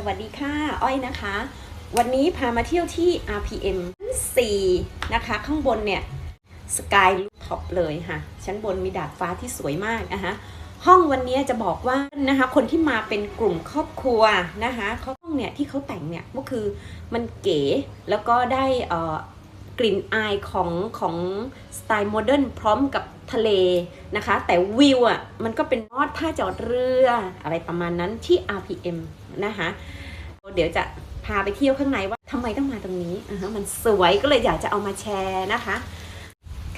สวัสดีค่ะ อ้อยนะคะ วันนี้พามาเที่ยวที่ RPM 4 นะคะ ข้างบนเนี่ยสกายลูท็อปเลยค่ะ ชั้นบนมีดาดฟ้าที่สวยมากนะคะ ห้องวันนี้จะบอกว่านะคะ คนที่มาเป็นกลุ่มครอบครัวนะคะเขาห้องเนี่ยที่เขาแต่งเนี่ยก็คือมันเก๋แล้วก็ได้เอ่อกลิ่นอายของของสไตล์โมเดิร์นพร้อมกับทะเลนะคะ แต่วิวอะมันก็เป็นนอดท่าจอดเรืออะไรประมาณนั้นที่ RPM นะคะ เดี๋ยวจะพาไปเที่ยวข้างในว่าทำไมต้องมาตรงนี้อ่าฮะมันสวยก็เลยอยากจะเอามาแชร์นะคะ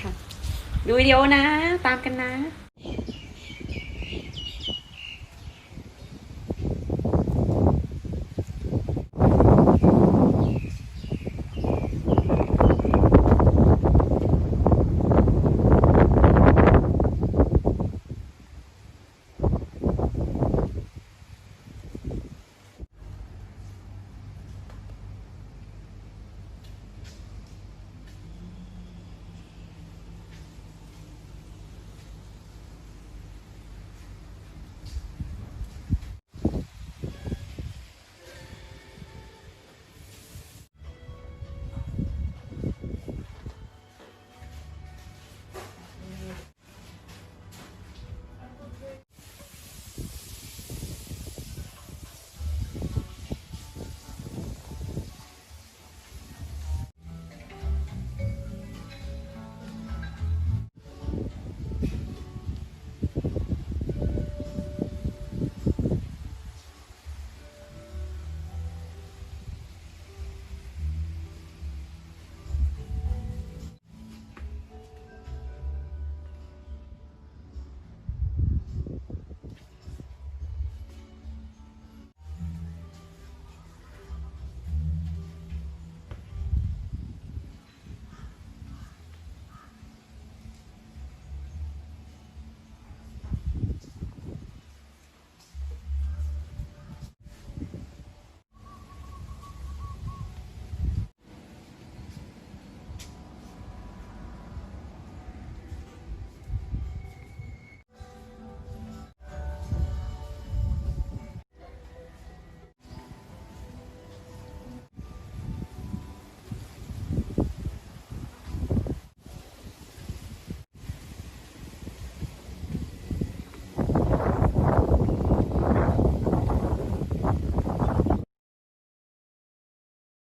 ค่ะดูวิดีโอนะ ตามกันนะ